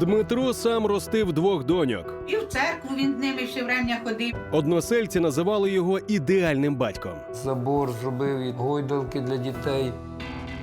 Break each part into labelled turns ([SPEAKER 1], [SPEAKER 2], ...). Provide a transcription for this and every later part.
[SPEAKER 1] Дмитро сам ростив двох доньок.
[SPEAKER 2] І в церкву він з ними все время ходив.
[SPEAKER 1] Односельці називали його ідеальним батьком.
[SPEAKER 3] Забор зробив і гойдалки для дітей.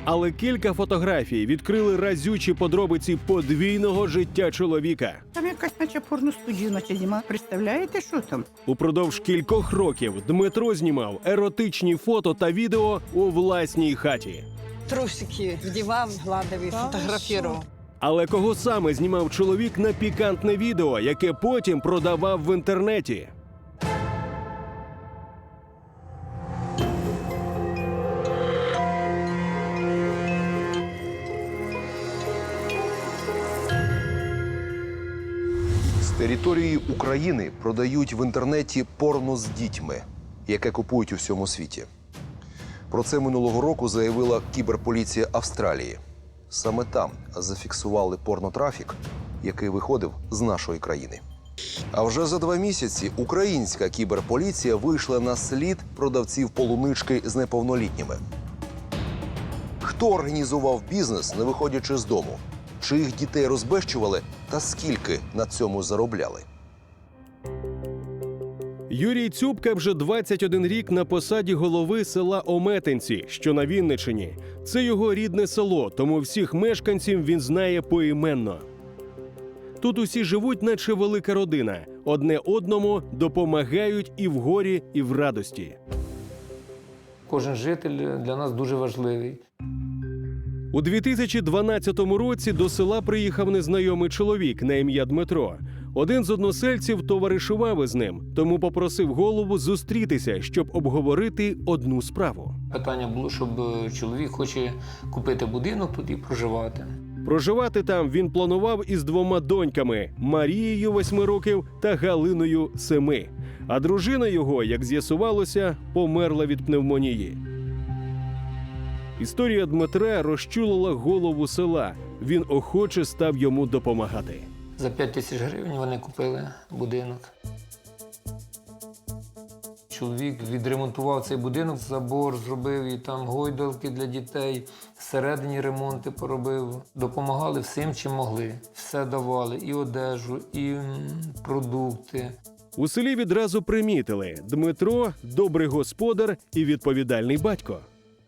[SPEAKER 1] Але кілька фотографій відкрили разючі подробиці подвійного життя чоловіка.
[SPEAKER 4] Там якась наче порностудію, наче знімала. Представляєте, що там?
[SPEAKER 1] Упродовж кількох років Дмитро знімав еротичні фото та відео у власній хаті.
[SPEAKER 5] Трусики вдівав, гладив і фотографував.
[SPEAKER 1] Але кого саме знімав чоловік на пікантне відео, яке потім продавав в інтернеті?
[SPEAKER 6] Території України продають в інтернеті порно з дітьми, яке купують у всьому світі. Про це минулого року заявила кіберполіція Австралії. Саме там зафіксували порнотрафік, який виходив з нашої країни. А вже за два місяці українська кіберполіція вийшла на слід продавців полунички з неповнолітніми. Хто організував бізнес, не виходячи з дому? Чиїх дітей розбещували та скільки на цьому заробляли?
[SPEAKER 1] Юрій Цюбка вже 21 рік на посаді голови села Ометенці, що на Вінничині. Це його рідне село, тому всіх мешканців він знає поіменно. Тут усі живуть, наче велика родина. Одне одному допомагають і в горі, і в радості.
[SPEAKER 3] Кожен житель для нас дуже важливий.
[SPEAKER 1] У 2012 році до села приїхав незнайомий чоловік на ім'я Дмитро. Один з односельців товаришував із ним, тому попросив голову зустрітися, щоб обговорити одну справу.
[SPEAKER 3] Питання було, щоб е, чоловік хоче купити будинок тут і проживати.
[SPEAKER 1] Проживати там він планував із двома доньками Марією, 8 років, та Галиною 7. А дружина його, як з'ясувалося, померла від пневмонії. Історія Дмитра розчулила голову села. Він охоче став йому допомагати.
[SPEAKER 3] За 5 тисяч гривень вони купили будинок. Чоловік відремонтував цей будинок, забор зробив і там гойдалки для дітей, всередині ремонти поробив. Допомагали всім, чим могли. Все давали і одежу, і продукти.
[SPEAKER 1] У селі відразу примітили Дмитро добрий господар і відповідальний батько.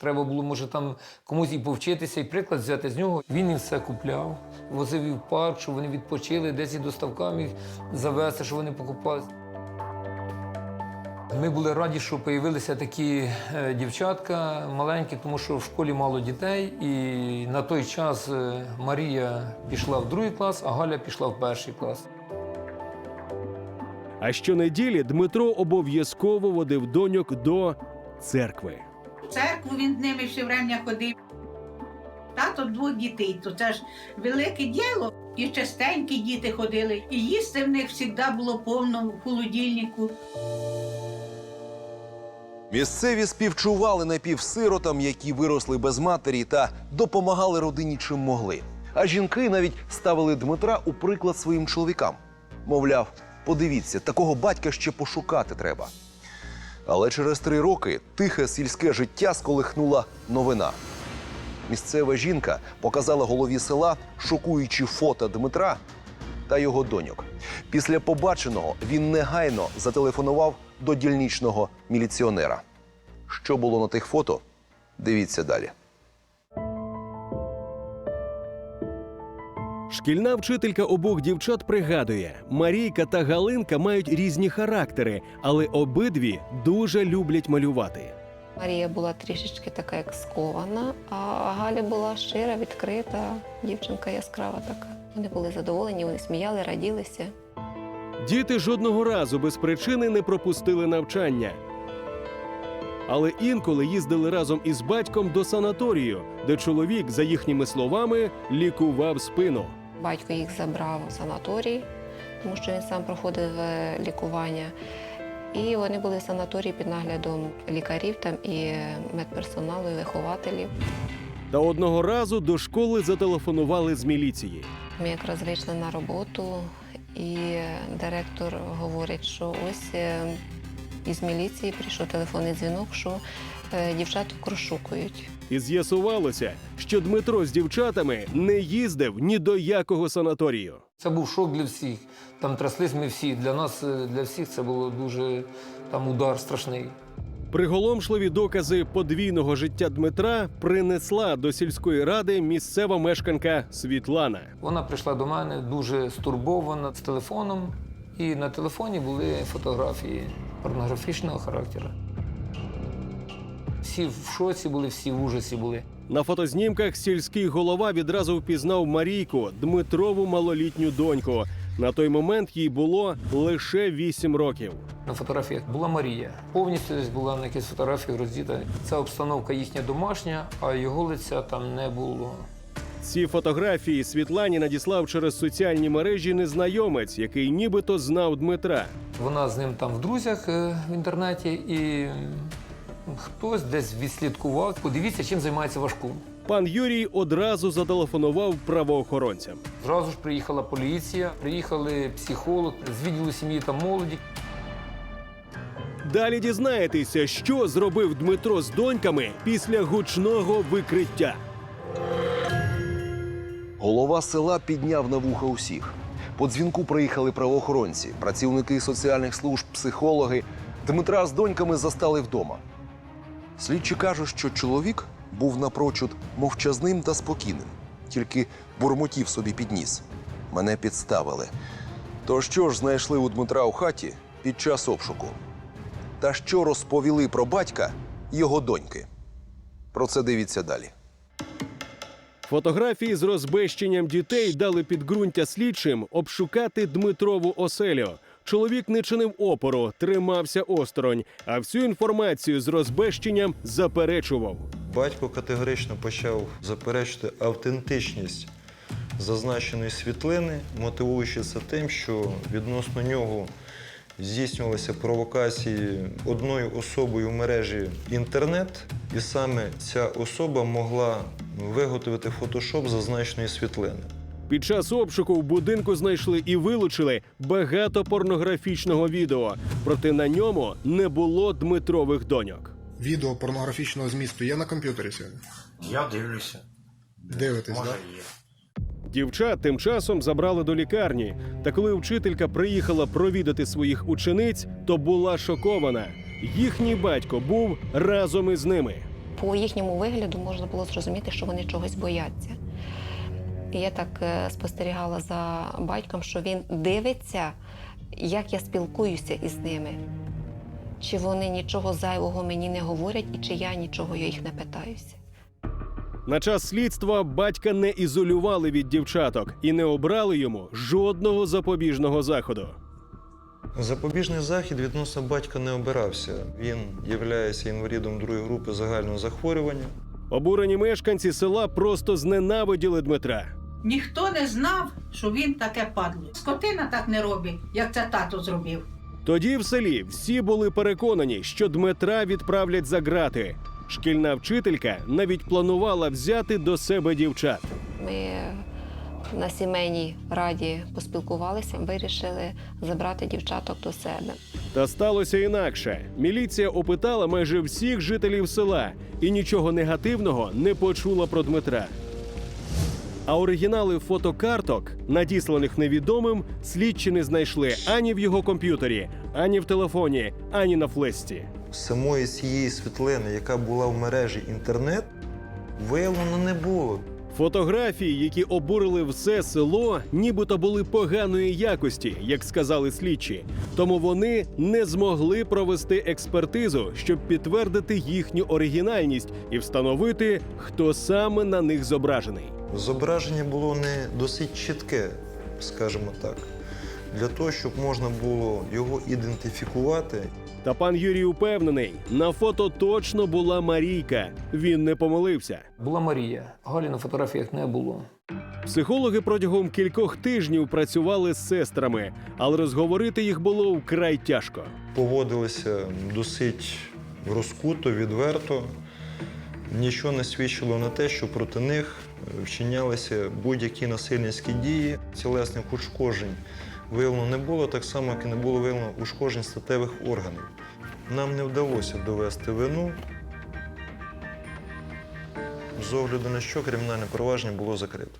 [SPEAKER 3] Треба було, може, там комусь і повчитися, і приклад взяти з нього. Він їм все купляв, возив і в парк, щоб вони відпочили, десь і доставками їх завести, щоб вони покупали. Ми були раді, що з'явилися такі е, дівчатка маленькі, тому що в школі мало дітей. І на той час е, Марія пішла в другий клас, а Галя пішла в перший клас.
[SPEAKER 1] А щонеділі Дмитро обов'язково водив доньок до церкви.
[SPEAKER 2] Церкву він з ними все время ходив. Тато двох дітей, то це ж велике діло. І частенькі діти ходили. І їсти в них завжди було повно в холодильнику.
[SPEAKER 6] Місцеві співчували напівсиротам, які виросли без матері, та допомагали родині чим могли. А жінки навіть ставили Дмитра у приклад своїм чоловікам. Мовляв, подивіться, такого батька ще пошукати треба. Але через три роки тихе сільське життя сколихнула новина. Місцева жінка показала голові села шокуючі фото Дмитра та його доньок. Після побаченого він негайно зателефонував до дільничного міліціонера. Що було на тих фото? Дивіться далі.
[SPEAKER 1] Шкільна вчителька обох дівчат пригадує: Марійка та Галинка мають різні характери, але обидві дуже люблять малювати.
[SPEAKER 7] Марія була трішечки така як скована, а Галя була щира, відкрита, дівчинка яскрава така. Вони були задоволені, вони сміяли, раділися.
[SPEAKER 1] Діти жодного разу без причини не пропустили навчання. Але інколи їздили разом із батьком до санаторію, де чоловік, за їхніми словами, лікував спину.
[SPEAKER 7] Батько їх забрав в санаторій, тому що він сам проходив е, лікування. І вони були в санаторії під наглядом лікарів там і медперсоналу, і вихователів.
[SPEAKER 1] Та одного разу до школи зателефонували з міліції.
[SPEAKER 7] Ми якраз вийшли на роботу, і директор говорить, що ось е, із міліції прийшов телефонний дзвінок, що е, дівчаток розшукують.
[SPEAKER 1] І з'ясувалося, що Дмитро з дівчатами не їздив ні до якого санаторію.
[SPEAKER 3] Це був шок для всіх. Там тряслись ми всі. Для нас, е, для всіх, це було дуже там удар страшний.
[SPEAKER 1] Приголомшливі докази подвійного життя Дмитра принесла до сільської ради місцева мешканка Світлана.
[SPEAKER 3] Вона прийшла до мене дуже стурбована з телефоном, і на телефоні були фотографії порнографічного характеру. Всі в шоці були, всі в ужасі були.
[SPEAKER 1] На фотознімках сільський голова відразу впізнав Марійку, Дмитрову малолітню доньку. На той момент їй було лише 8 років.
[SPEAKER 3] На фотографіях була Марія. Повністю десь була на якійсь фотографії роздіта. Це обстановка їхня домашня, а його лиця там не було.
[SPEAKER 1] Ці фотографії Світлані надіслав через соціальні мережі незнайомець, який нібито знав Дмитра.
[SPEAKER 3] Вона з ним там в друзях е, в інтернеті, і хтось десь відслідкував. Подивіться, чим займається ваш кум.
[SPEAKER 1] Пан Юрій одразу зателефонував правоохоронцям.
[SPEAKER 3] Зразу ж приїхала поліція, приїхали психолог з відділу сім'ї та молоді.
[SPEAKER 1] Далі дізнаєтеся, що зробив Дмитро з доньками після гучного викриття.
[SPEAKER 6] Голова села підняв на вуха усіх. По дзвінку приїхали правоохоронці, працівники соціальних служб, психологи. Дмитра з доньками застали вдома. Слідчі кажуть, що чоловік був напрочуд мовчазним та спокійним, тільки бурмотів собі підніс. Мене підставили. То що ж знайшли у Дмитра у хаті під час обшуку? Та що розповіли про батька його доньки? Про це дивіться далі.
[SPEAKER 1] Фотографії з розбещенням дітей дали підґрунтя слідчим обшукати Дмитрову оселю. Чоловік не чинив опору, тримався осторонь, а всю інформацію з розбещенням заперечував.
[SPEAKER 8] Батько категорично почав заперечити автентичність зазначеної світлини, мотивуючи це тим, що відносно нього здійснювалися провокації одною особою в мережі інтернет, і саме ця особа могла виготовити фотошоп зазначеної світлини.
[SPEAKER 1] Під час обшуку в будинку знайшли і вилучили багато порнографічного відео, проте на ньому не було Дмитрових доньок.
[SPEAKER 9] Відео порнографічного змісту є на комп'ютері сьогодні?
[SPEAKER 10] Я дивлюся.
[SPEAKER 9] Дивитесь,
[SPEAKER 10] Може,
[SPEAKER 9] так?
[SPEAKER 10] є.
[SPEAKER 1] Дівчат тим часом забрали до лікарні. Та коли вчителька приїхала провідати своїх учениць, то була шокована. Їхній батько був разом із ними.
[SPEAKER 7] По їхньому вигляду можна було зрозуміти, що вони чогось бояться. Я так е, спостерігала за батьком, що він дивиться, як я спілкуюся із ними. Чи вони нічого зайвого мені не говорять, і чи я нічого їх не питаюся.
[SPEAKER 1] На час слідства батька не ізолювали від дівчаток і не обрали йому жодного запобіжного заходу.
[SPEAKER 8] Запобіжний захід відносно батька не обирався. Він є інвалідом другої групи загального захворювання.
[SPEAKER 1] Обурені мешканці села просто зненавиділи Дмитра.
[SPEAKER 2] Ніхто не знав, що він таке падло. Скотина так не робить, як це тато зробив.
[SPEAKER 1] Тоді в селі всі були переконані, що Дмитра відправлять за грати. Шкільна вчителька навіть планувала взяти до себе дівчат.
[SPEAKER 7] Ми на сімейній раді поспілкувалися, вирішили забрати дівчаток до себе.
[SPEAKER 1] Та сталося інакше. Міліція опитала майже всіх жителів села і нічого негативного не почула про Дмитра. А оригінали фотокарток, надісланих невідомим, слідчі не знайшли ані в його комп'ютері, ані в телефоні, ані на флесті.
[SPEAKER 8] Самої цієї світлини, яка була в мережі інтернет, виявлено не було.
[SPEAKER 1] Фотографії, які обурили все село, нібито були поганої якості, як сказали слідчі. Тому вони не змогли провести експертизу, щоб підтвердити їхню оригінальність і встановити, хто саме на них зображений.
[SPEAKER 8] Зображення було не досить чітке, скажімо так, для того, щоб можна було його ідентифікувати.
[SPEAKER 1] Та пан Юрій упевнений, на фото точно була Марійка. Він не помилився.
[SPEAKER 3] Була Марія. Галі на фотографіях не було.
[SPEAKER 1] Психологи протягом кількох тижнів працювали з сестрами, але розговорити їх було вкрай тяжко.
[SPEAKER 8] Поводилися досить розкуто, відверто. Нічого не свідчило на те, що проти них вчинялися будь-які насильницькі дії. Тілесних ушкоджень виявлено не було, так само, як і не було виявлено ушкоджень статевих органів. Нам не вдалося довести вину. З огляду на що кримінальне провадження було закрите.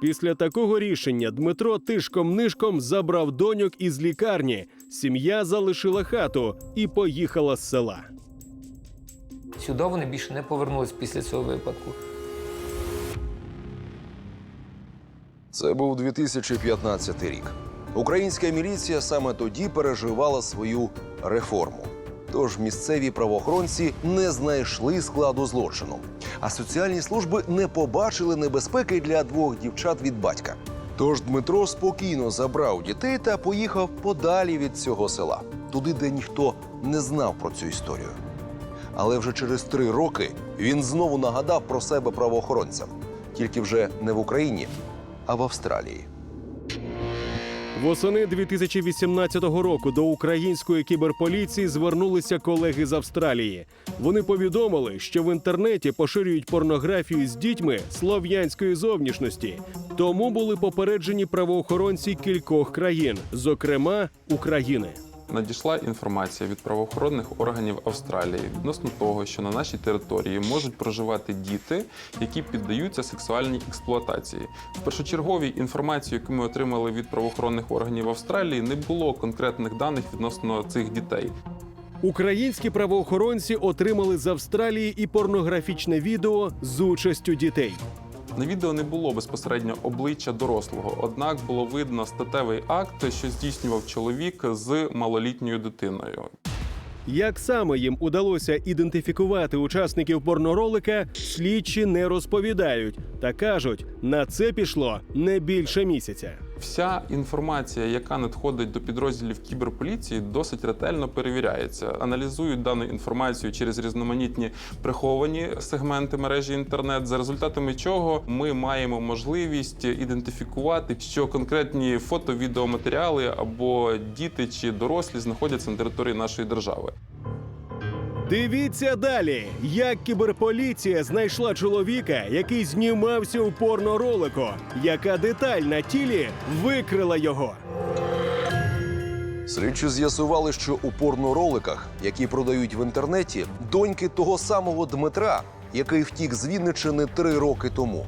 [SPEAKER 1] Після такого рішення Дмитро тишком-нишком забрав доньок із лікарні. Сім'я залишила хату і поїхала з села.
[SPEAKER 3] Сюди вони більше не повернулись після цього випадку.
[SPEAKER 6] Це був 2015 рік. Українська міліція саме тоді переживала свою реформу. Тож місцеві правоохоронці не знайшли складу злочину, а соціальні служби не побачили небезпеки для двох дівчат від батька. Тож Дмитро спокійно забрав дітей та поїхав подалі від цього села, туди, де ніхто не знав про цю історію. Але вже через три роки він знову нагадав про себе правоохоронцям, тільки вже не в Україні, а в Австралії.
[SPEAKER 1] Восени 2018 року до української кіберполіції звернулися колеги з Австралії. Вони повідомили, що в інтернеті поширюють порнографію з дітьми слов'янської зовнішності. Тому були попереджені правоохоронці кількох країн, зокрема України.
[SPEAKER 10] Надійшла інформація від правоохоронних органів Австралії відносно того, що на нашій території можуть проживати діти, які піддаються сексуальній експлуатації. В першочерговій інформації, яку ми отримали від правоохоронних органів Австралії, не було конкретних даних відносно цих дітей.
[SPEAKER 1] Українські правоохоронці отримали з Австралії і порнографічне відео з участю дітей.
[SPEAKER 10] На відео не було безпосередньо обличчя дорослого, однак було видно статевий акт, що здійснював чоловік з малолітньою дитиною.
[SPEAKER 1] Як саме їм удалося ідентифікувати учасників порноролика, слідчі не розповідають та кажуть, на це пішло не більше місяця.
[SPEAKER 10] Вся інформація, яка надходить до підрозділів кіберполіції, досить ретельно перевіряється. Аналізують дану інформацію через різноманітні приховані сегменти мережі інтернет, за результатами чого ми маємо можливість ідентифікувати, що конкретні фото, відеоматеріали або діти чи дорослі знаходяться на території нашої держави.
[SPEAKER 1] Дивіться далі, як кіберполіція знайшла чоловіка, який знімався у порноролику. Яка деталь на тілі викрила його.
[SPEAKER 6] Слідчі з'ясували, що у порнороликах, які продають в інтернеті, доньки того самого Дмитра, який втік з Вінничини три роки тому.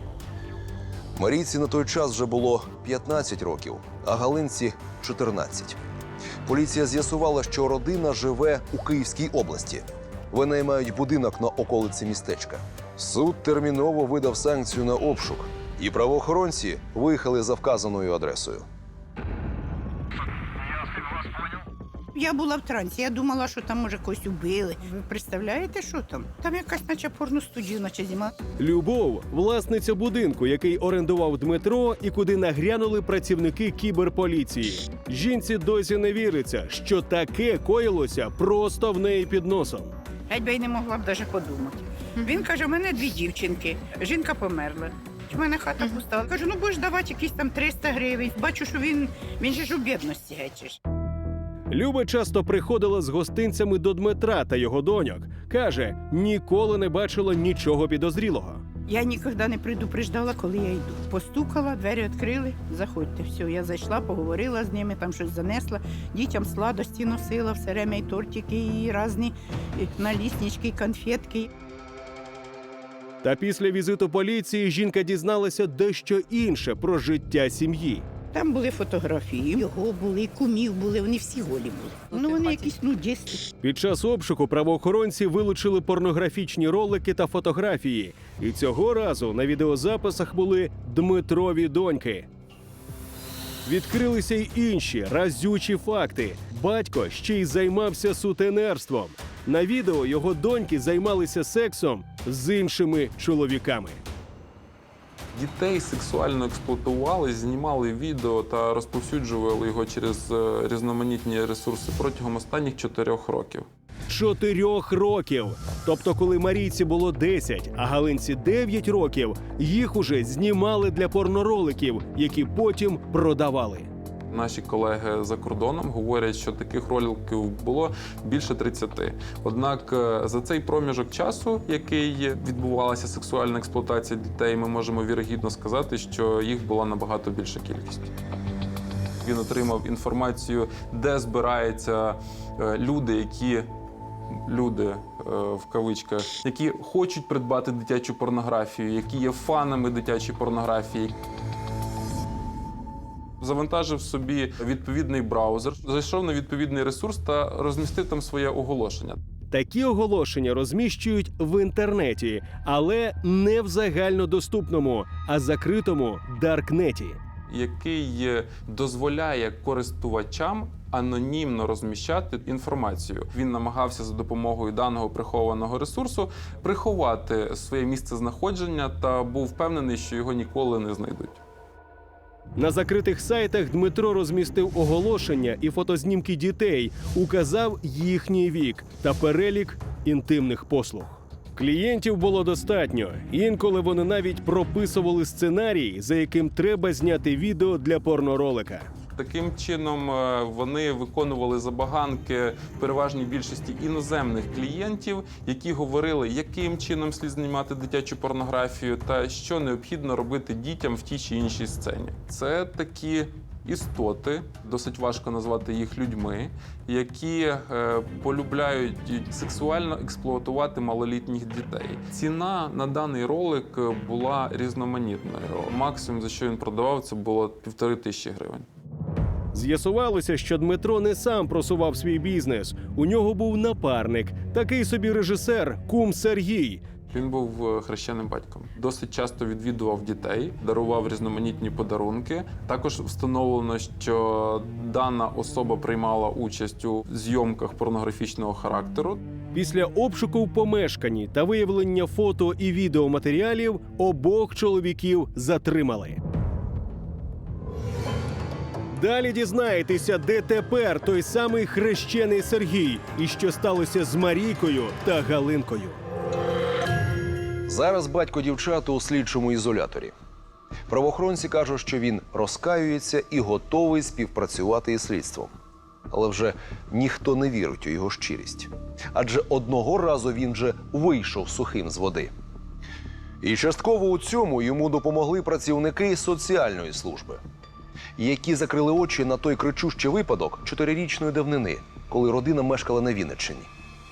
[SPEAKER 6] Марійці на той час вже було 15 років, а Галинці 14. Поліція з'ясувала, що родина живе у Київській області. Винаймають будинок на околиці містечка. Суд терміново видав санкцію на обшук, і правоохоронці виїхали за вказаною адресою.
[SPEAKER 4] Я була в трансі, я думала, що там може когось убили. Ви представляєте, що там? Там якась наче порностудія, наче зима.
[SPEAKER 1] Любов, власниця будинку, який орендував Дмитро, і куди нагрянули працівники кіберполіції. Жінці досі не віриться, що таке коїлося просто в неї під носом.
[SPEAKER 4] Геть би й не могла б навіть подумати. Він каже: у мене дві дівчинки. Жінка померла. У мене хата пуста. Кажу, ну будеш давати якісь там 300 гривень. Бачу, що він, він же ж у бідності геть.
[SPEAKER 1] Люба часто приходила з гостинцями до Дмитра та його доньок. Каже, ніколи не бачила нічого підозрілого.
[SPEAKER 4] Я ніколи не предупреждала, коли я йду. Постукала, двері відкрили, заходьте. Все, я зайшла, поговорила з ними, там щось занесла. Дітям сладості носила, все время і тортики, і різні наліснички, і конфетки.
[SPEAKER 1] Та після візиту поліції жінка дізналася дещо інше про життя сім'ї.
[SPEAKER 4] Там були фотографії, його були, кумів були, вони всі голі були. Ну вони якісь ну дійсно.
[SPEAKER 1] Під час обшуку правоохоронці вилучили порнографічні ролики та фотографії. І цього разу на відеозаписах були Дмитрові доньки. Відкрилися й інші разючі факти. Батько ще й займався сутенерством. На відео його доньки займалися сексом з іншими чоловіками.
[SPEAKER 10] Дітей сексуально експлуатували, знімали відео та розповсюджували його через е, різноманітні ресурси протягом останніх чотирьох років.
[SPEAKER 1] Чотирьох років. Тобто, коли Марійці було 10, а Галинці 9 років, їх уже знімали для порнороликів, які потім продавали.
[SPEAKER 10] Наші колеги за кордоном говорять, що таких роликів було більше 30. Однак е, за цей проміжок часу, який відбувалася сексуальна експлуатація дітей, ми можемо вірогідно сказати, що їх була набагато більша кількість. Він отримав інформацію, де збираються е, люди, які люди е, в кавичках, які хочуть придбати дитячу порнографію, які є фанами дитячої порнографії. Завантажив собі відповідний браузер, зайшов на відповідний ресурс та розмістив там своє оголошення.
[SPEAKER 1] Такі оголошення розміщують в інтернеті, але не в загальнодоступному, а закритому даркнеті.
[SPEAKER 10] який дозволяє користувачам анонімно розміщати інформацію. Він намагався за допомогою даного прихованого ресурсу приховати своє місце знаходження та був впевнений, що його ніколи не знайдуть.
[SPEAKER 1] На закритих сайтах Дмитро розмістив оголошення і фотознімки дітей, указав їхній вік та перелік інтимних послуг. Клієнтів було достатньо. Інколи вони навіть прописували сценарій, за яким треба зняти відео для порноролика.
[SPEAKER 10] Таким чином е, вони виконували забаганки переважній більшості іноземних клієнтів, які говорили, яким чином слід знімати дитячу порнографію та що необхідно робити дітям в тій чи іншій сцені. Це такі. Істоти досить важко назвати їх людьми, які е, полюбляють сексуально експлуатувати малолітніх дітей. Ціна на даний ролик була різноманітною. Максимум за що він продавав, це було півтори тисячі гривень.
[SPEAKER 1] З'ясувалося, що Дмитро не сам просував свій бізнес. У нього був напарник, такий собі режисер, кум Сергій.
[SPEAKER 10] Він був е, хрещеним батьком. Досить часто відвідував дітей, дарував різноманітні подарунки. Також встановлено, що дана особа приймала участь у зйомках порнографічного характеру.
[SPEAKER 1] Після обшуку в помешканні та виявлення фото і відеоматеріалів обох чоловіків затримали. Далі дізнаєтеся, де тепер той самий хрещений Сергій і що сталося з Марійкою та Галинкою.
[SPEAKER 6] Зараз батько дівчата у слідчому ізоляторі. Правоохоронці кажуть, що він розкаюється і готовий співпрацювати із слідством. Але вже ніхто не вірить у його щирість. Адже одного разу він же вийшов сухим з води. І частково у цьому йому допомогли працівники соціальної служби, які закрили очі на той кричущий випадок чотирирічної давнини, коли родина мешкала на Вінниччині.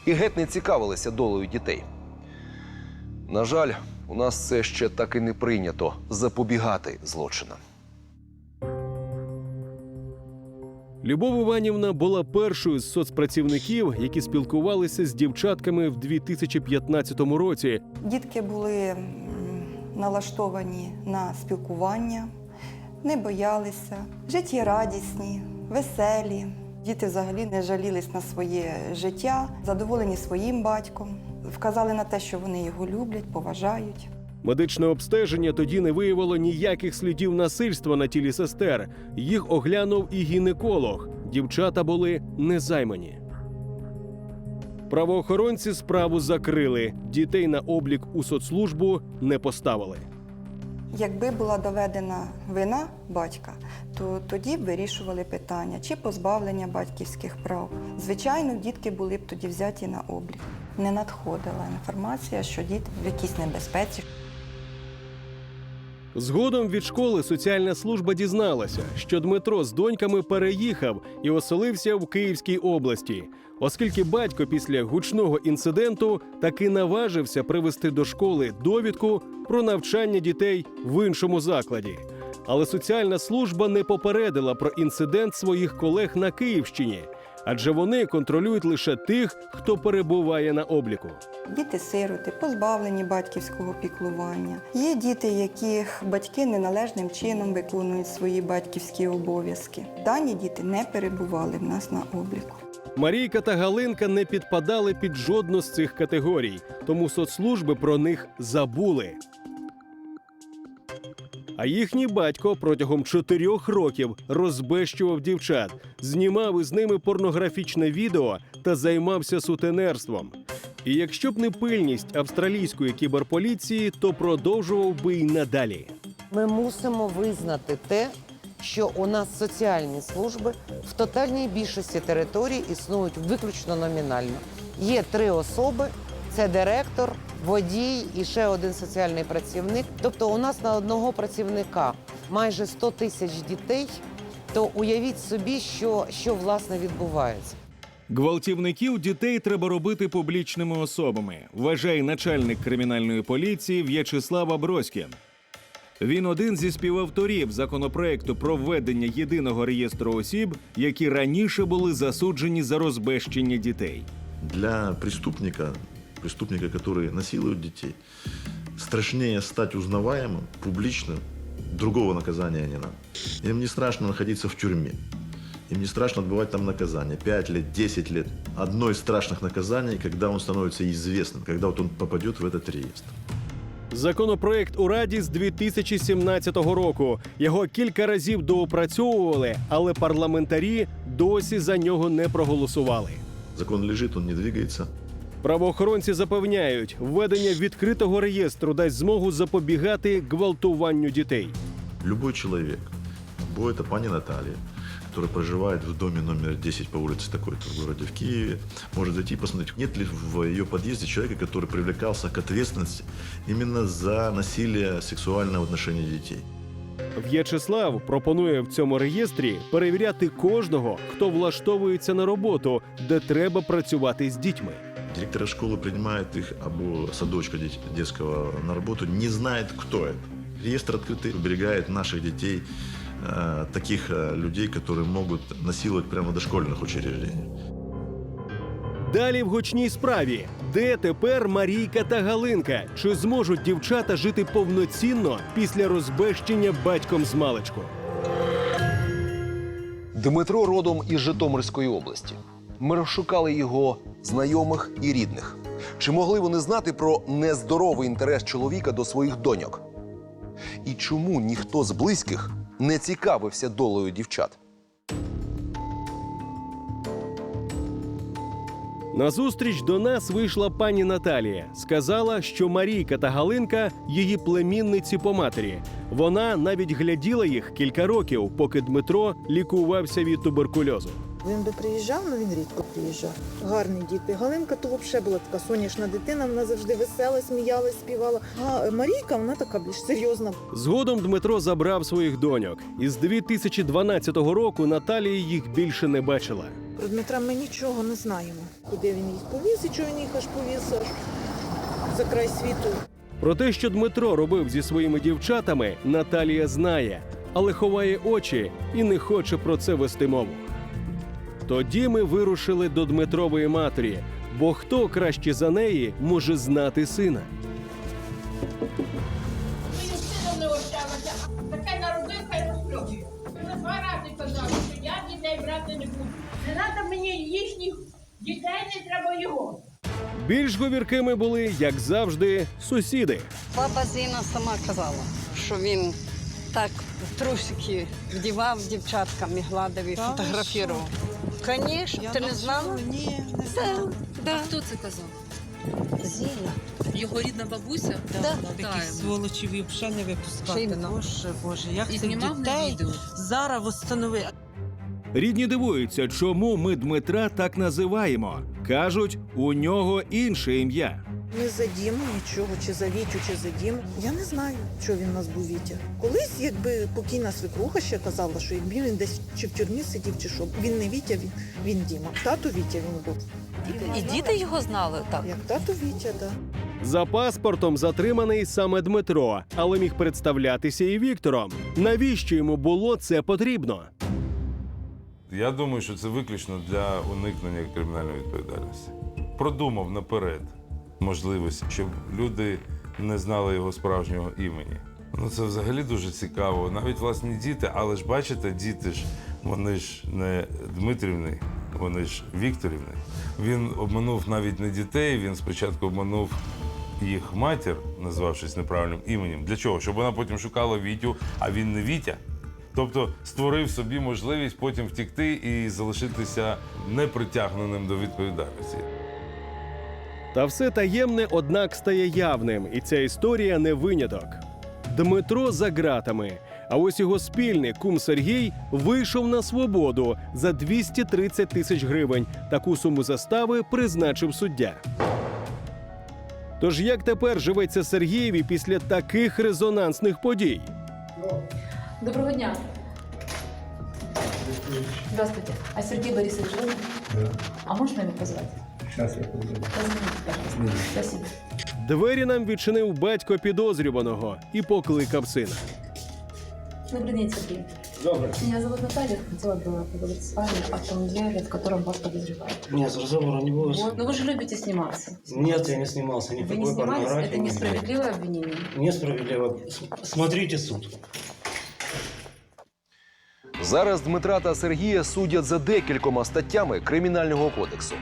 [SPEAKER 6] І геть не цікавилися долею дітей. На жаль, у нас це ще так і не прийнято запобігати злочинам.
[SPEAKER 1] Любов Іванівна була першою з соцпрацівників, які спілкувалися з дівчатками в 2015 році.
[SPEAKER 11] Дітки були налаштовані на спілкування, не боялися, життєрадісні, веселі. Діти взагалі не жалілись на своє життя, задоволені своїм батьком, вказали на те, що вони його люблять, поважають.
[SPEAKER 1] Медичне обстеження тоді не виявило ніяких слідів насильства на тілі сестер. Їх оглянув і гінеколог. Дівчата були незаймані. Правоохоронці справу закрили. Дітей на облік у соцслужбу не поставили.
[SPEAKER 11] Якби була доведена вина батька, то тоді б вирішували питання чи позбавлення батьківських прав. Звичайно, дітки були б тоді взяті на облік. Не надходила інформація, що діти в якійсь небезпеці.
[SPEAKER 1] Згодом від школи соціальна служба дізналася, що Дмитро з доньками переїхав і оселився в Київській області, оскільки батько після гучного інциденту таки наважився привезти до школи довідку про навчання дітей в іншому закладі. Але соціальна служба не попередила про інцидент своїх колег на Київщині, адже вони контролюють лише тих, хто перебуває на обліку.
[SPEAKER 11] Діти-сироти, позбавлені батьківського піклування. Є діти, яких батьки неналежним чином виконують свої батьківські обов'язки. Дані діти не перебували в нас на обліку.
[SPEAKER 1] Марійка та Галинка не підпадали під жодну з цих категорій, тому соцслужби про них забули. А їхній батько протягом чотирьох років розбещував дівчат, знімав із ними порнографічне відео та займався сутенерством. І якщо б не пильність австралійської кіберполіції, то продовжував би й надалі.
[SPEAKER 12] Ми мусимо визнати те, що у нас соціальні служби в тотальній більшості територій існують виключно номінально. Є три особи: це директор, водій і ще один соціальний працівник. Тобто, у нас на одного працівника майже 100 тисяч дітей то уявіть собі, що, що власне відбувається.
[SPEAKER 13] Гвалтівників дітей треба робити публічними особами, вважає начальник кримінальної поліції В'ячеслав Аброськін. Він один зі співавторів законопроекту про введення єдиного реєстру осіб, які раніше були засуджені за розбещення дітей.
[SPEAKER 14] Для преступника, преступника, который насилует детей, страшнее стать узнаваемым, публичным, другого наказания не надо. Им не страшно находиться в тюрьме. Им не страшно отбывать там наказание. 5 лет, 10 лет. Одно из страшных наказаний, когда он становится известным, когда вот он попадет в этот реестр.
[SPEAKER 1] Законопроект у Раді з 2017 року. Його кілька разів доопрацьовували, але парламентарі досі за нього не проголосували.
[SPEAKER 14] Закон лежит, он не двигается.
[SPEAKER 1] Правоохоронці запевняють, введення відкритого реєстру дасть змогу запобігати гвалтуванню дітей.
[SPEAKER 14] Любой человек, будь это пани Наталья, которая проживает в доме номер 10 по улице такой-то в городе в Киеве, может зайти и посмотреть, нет ли в ее подъезде человека, который привлекался к ответственности именно за насилие сексуальное в отношении детей.
[SPEAKER 1] В'ячеслав пропонує в цьому реєстрі перевіряти кожного, хто влаштовується на роботу, де треба працювати з дітьми.
[SPEAKER 14] Директора школы принимает их, або садочка дет- детского на работу, не знает, кто это. Реестр открытый уберегает наших детей, э, таких э, людей, которые могут насиловать прямо в дошкольных учреждениях.
[SPEAKER 1] Далі в гучній справі. Де тепер Марійка та Галинка? Чи зможуть дівчата жити повноцінно після розбещення батьком з маличку?
[SPEAKER 6] Дмитро родом із Житомирської області. Ми розшукали його знайомих і рідних. Чи могли вони знати про нездоровий інтерес чоловіка до своїх доньок? І чому ніхто з близьких не цікавився долею дівчат?
[SPEAKER 1] На зустріч до нас вийшла пані Наталія. Сказала, що Марійка та Галинка її племінниці по матері. Вона навіть гляділа їх кілька років, поки Дмитро лікувався від туберкульозу.
[SPEAKER 15] Він би приїжджав, але він рідко приїжджав. Гарні діти. Галинка то взагалі була така сонячна дитина, вона завжди весела, сміялась, співала. А Марійка, вона така більш серйозна.
[SPEAKER 1] Згодом Дмитро забрав своїх доньок. Із 2012 року Наталія їх більше не бачила.
[SPEAKER 15] Про Дмитра ми нічого не знаємо. Куди він їх повіз і чого він їх аж повіз аж за край світу.
[SPEAKER 1] Про те, що Дмитро робив зі своїми дівчатами, Наталія знає, але ховає очі і не хоче про це вести мову. Тоді ми вирушили до Дмитрової матері, бо хто краще за неї може знати сина.
[SPEAKER 16] Таке народив, хай розплює. Вже два рази казав, що я дітей брати не буду. Не треба мені їхніх дітей, не треба його.
[SPEAKER 1] Більш говіркими були, як завжди, сусіди.
[SPEAKER 5] Баба Зіна сама казала, що він так трусики вдівав дівчаткам і гладив і фотографував. Звісно, ти не знала? Ні, не знала. Да.
[SPEAKER 17] Хто це казав?
[SPEAKER 5] Зіна.
[SPEAKER 17] Його рідна бабуся?
[SPEAKER 5] Да.
[SPEAKER 17] Такі
[SPEAKER 18] сволочі взагалі не випускати.
[SPEAKER 5] Ще й на-
[SPEAKER 18] Боже, Боже, як
[SPEAKER 17] І
[SPEAKER 18] цих
[SPEAKER 17] знімав на
[SPEAKER 18] дітей
[SPEAKER 17] відео.
[SPEAKER 18] зараз встанови.
[SPEAKER 13] Рідні дивуються, чому ми Дмитра так називаємо. Кажуть, у нього інше ім'я.
[SPEAKER 15] Ми за Діму нічого, чи за Вітю, чи за Діму. Я не знаю, що він у нас був Вітя. Колись, якби покійна свекруха ще казала, що якби він десь чи в тюрмі сидів, чи що. Він не Вітя, він, він Діма. Тато Вітя він був.
[SPEAKER 17] І діти його знали так.
[SPEAKER 15] Як тато Вітя, так. Да.
[SPEAKER 1] За паспортом затриманий саме Дмитро, але міг представлятися і Віктором. Навіщо йому було це потрібно?
[SPEAKER 19] Я думаю, що це виключно для уникнення кримінальної відповідальності. Продумав наперед можливість, щоб люди не знали його справжнього імені. Ну це взагалі дуже цікаво. Навіть власні діти, але ж бачите, діти ж вони ж не Дмитрівни, вони ж Вікторівни. Він обманув навіть не дітей, він спочатку обманув їх матір, назвавшись неправильним іменем. Для чого? Щоб вона потім шукала Вітю, а він не Вітя. Тобто створив собі можливість потім втікти і залишитися непритягненим до відповідальності.
[SPEAKER 1] Та все таємне, однак, стає явним, і ця історія не виняток. Дмитро за ґратами. А ось його спільник кум Сергій вийшов на свободу за 230 тисяч гривень. Таку суму застави призначив суддя. Тож як тепер живеться Сергієві після таких резонансних подій?
[SPEAKER 17] Доброго дня. Здравствуйте. А Сергей Борисович дома?
[SPEAKER 9] Да.
[SPEAKER 17] А можно его позвать?
[SPEAKER 9] Сейчас я позову.
[SPEAKER 17] Позвоните, пожалуйста. Спасибо.
[SPEAKER 1] Двері нам відчинив батько підозрюваного і покликав сина.
[SPEAKER 17] Добрый день, Сергей.
[SPEAKER 9] Добре.
[SPEAKER 17] Меня зовут Наталья. Хотела бы поговорить с вами о том деле, в котором вас подозревают.
[SPEAKER 20] Нет, разговора не будет.
[SPEAKER 17] Вот. Но вы же любите сниматься.
[SPEAKER 20] Нет, я не снимался.
[SPEAKER 17] Вы
[SPEAKER 20] Никакой
[SPEAKER 17] не снимались?
[SPEAKER 20] порнографии
[SPEAKER 17] Это
[SPEAKER 20] не
[SPEAKER 17] несправедливое обвинение.
[SPEAKER 20] было. Несправедливо. С- Смотрите суд.
[SPEAKER 6] Зараз Дмитра та Сергія судять за декількома статтями Кримінального кодексу.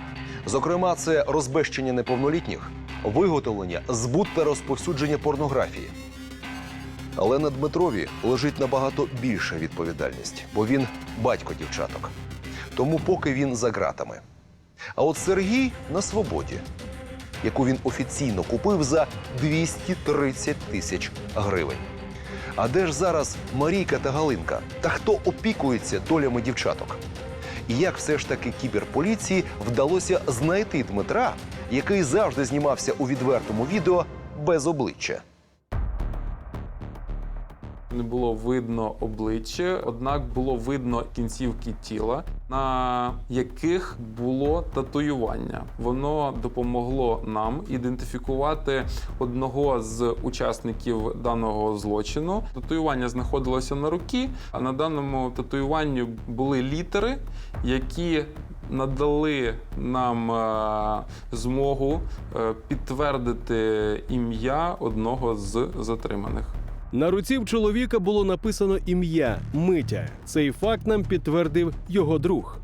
[SPEAKER 6] Зокрема, це розбещення неповнолітніх, виготовлення, збут та розповсюдження порнографії. Але на Дмитрові лежить набагато більша відповідальність, бо він батько дівчаток. Тому поки він за ґратами. А от Сергій на свободі, яку він офіційно купив за 230 тисяч гривень. А де ж зараз Марійка та Галинка? Та хто опікується долями дівчаток? І як все ж таки кіберполіції вдалося знайти Дмитра, який завжди знімався у відвертому відео без обличчя?
[SPEAKER 10] Не було видно обличчя, однак було видно кінцівки тіла, на яких було татуювання. Воно допомогло нам ідентифікувати одного з учасників даного злочину. Татуювання знаходилося на руці, а на даному татуюванні були літери, які надали нам е, змогу е, підтвердити ім'я одного з затриманих.
[SPEAKER 1] На руці в чоловіка було написано ім'я Митя. Цей факт нам підтвердив його друг.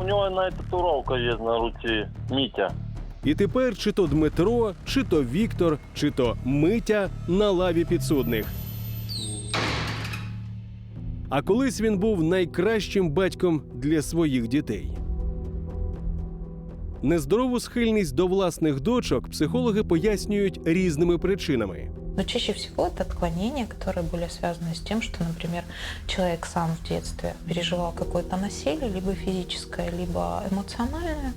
[SPEAKER 21] У нього навіть татуровка є на руці Мітя.
[SPEAKER 1] І тепер чи то Дмитро, чи то Віктор, чи то Митя на лаві підсудних. А колись він був найкращим батьком для своїх дітей. Нездорову схильність до власних дочок психологи пояснюють різними причинами.
[SPEAKER 22] Но чаще всего это отклонения, которые были связаны с тем, что, например, человек сам в детстве переживал какое-то насилие, либо физическое, либо эмоциональное,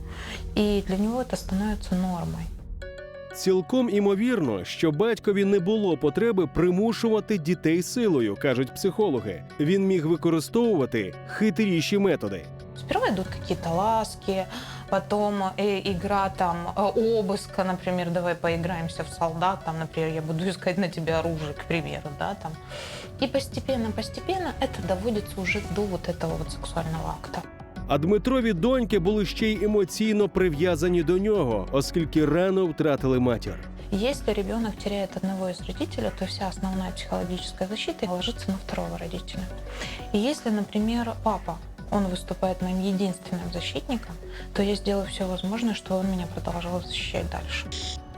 [SPEAKER 22] и для него это становится нормой.
[SPEAKER 1] Цілком імовірно, що батькові не було потреби примушувати дітей силою, кажуть психологи. Він міг використовувати хитріші методи.
[SPEAKER 22] Сперва идут какие-то ласки, потом э, игра там э, обыска, например, давай поиграемся в солдат, там, например, я буду искать на тебя оружие, к примеру, да, там. И постепенно, постепенно это доводится уже до вот этого вот сексуального акта.
[SPEAKER 1] А Дмитрові доньки були ще й емоційно прив'язані до нього, оскільки рано втратили матір.
[SPEAKER 22] Если ребенок теряет одного из родителей, то вся основная психологическая защита ложится на второго родителя. И если, например, папа, он выступает моим единственным защитником, то я сделаю все возможное, чтобы он меня продолжал защищать дальше.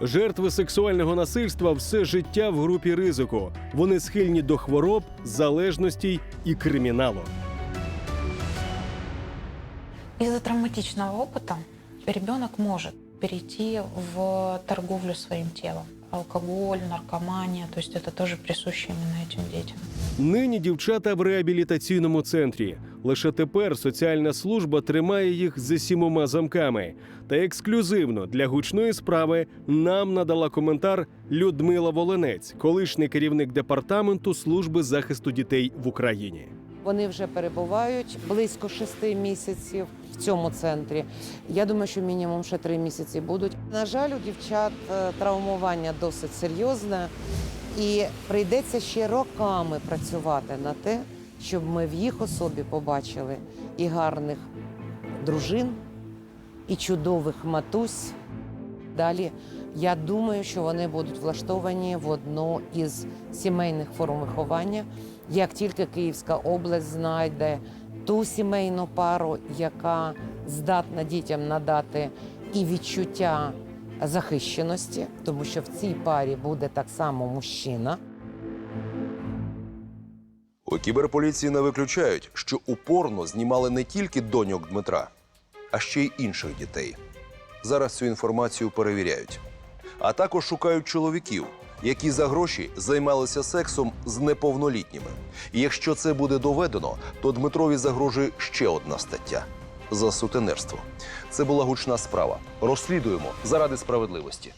[SPEAKER 1] Жертви сексуального насильства все життя в групі ризику. Вони схильні до хвороб, залежностей і криміналу.
[SPEAKER 22] Из-за травматичного опыта ребенок может перейти в торговлю своим телом. Алкоголь, наркомания, то есть это тоже присуще именно этим детям.
[SPEAKER 1] Нині дівчата в реабілітаційному центрі. Лише тепер соціальна служба тримає їх за сімома замками. Та ексклюзивно для гучної справи нам надала коментар Людмила Волинець, колишній керівник департаменту служби захисту дітей в Україні.
[SPEAKER 12] Вони вже перебувають близько шести місяців в цьому центрі. Я думаю, що мінімум ще три місяці будуть. На жаль, у дівчат е, травмування досить серйозне, і прийдеться ще роками працювати на те, щоб ми в їх особі побачили і гарних дружин, і чудових матусь. Далі я думаю, що вони будуть влаштовані в одну із сімейних форм виховання, як тільки Київська область знайде ту сімейну пару, яка здатна дітям надати і відчуття захищеності, тому що в цій парі буде так само мужчина.
[SPEAKER 6] У кіберполіції не виключають, що у порно знімали не тільки доньок Дмитра, а ще й інших дітей. Зараз цю інформацію перевіряють. А також шукають чоловіків, які за гроші займалися сексом з неповнолітніми. І якщо це буде доведено, то Дмитрові загрожує ще одна стаття за сутенерство. Це була гучна справа. Розслідуємо заради справедливості.